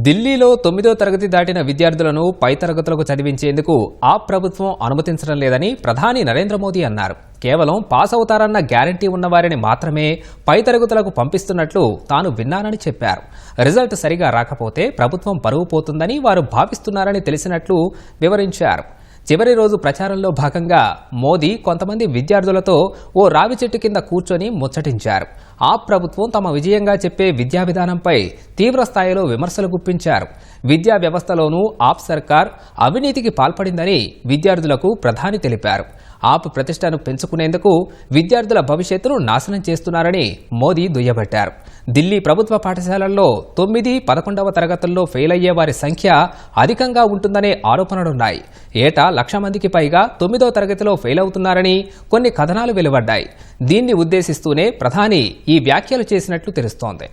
ఢిల్లీలో తొమ్మిదో తరగతి దాటిన విద్యార్థులను పై తరగతులకు చదివించేందుకు ఆ ప్రభుత్వం అనుమతించడం లేదని ప్రధాని నరేంద్ర మోదీ అన్నారు. కేవలం పాస్ అవుతారన్న గ్యారంటీ ఉన్నవారిని మాత్రమే పై తరగతులకు పంపిస్తున్నట్లు తాను విన్నానని చెప్పారు. రిజల్ట్ సరిగా రాకపోతే ప్రభుత్వం పరువు పోతుందని వారు భావిస్తున్నారని తెలిసినట్లు వివరించారు. చివరి రోజు ప్రచారంలో భాగంగా మోదీ కొంతమంది విద్యార్థులతో ఓ రావి చెట్టు కింద కూర్చొని ముచ్చటించారు. ఆ ప్రభుత్వం తమ విజయంగా చెప్పే విద్యా విధానంపై తీవ్ర స్థాయిలో విమర్శలు గుప్పించారు. విద్యా వ్యవస్థలోనూ ఆప్ సర్కార్ అవినీతికి పాల్పడిందని విద్యార్థులకు ప్రధాని తెలిపారు. ఆప్ ప్రతిష్టను పెంచుకునేందుకు విద్యార్థుల భవిష్యత్తును నాశనం చేస్తున్నారని మోదీ దుయ్యబట్టారు. ఢిల్లీ ప్రభుత్వ పాఠశాలల్లో తొమ్మిది పదకొండవ తరగతుల్లో ఫెయిల్ అయ్యే వారి సంఖ్య అధికంగా ఉంటుందనే ఆరోపణలున్నాయి. ఏటా లక్ష మందికి పైగా తొమ్మిదో తరగతిలో ఫెయిల్ అవుతున్నారని కొన్ని కథనాలు వెలువడ్డాయి. దీన్ని ఉద్దేశిస్తూనే ప్రధాని ఈ వ్యాఖ్యలు చేసినట్లు తెలుస్తోంది.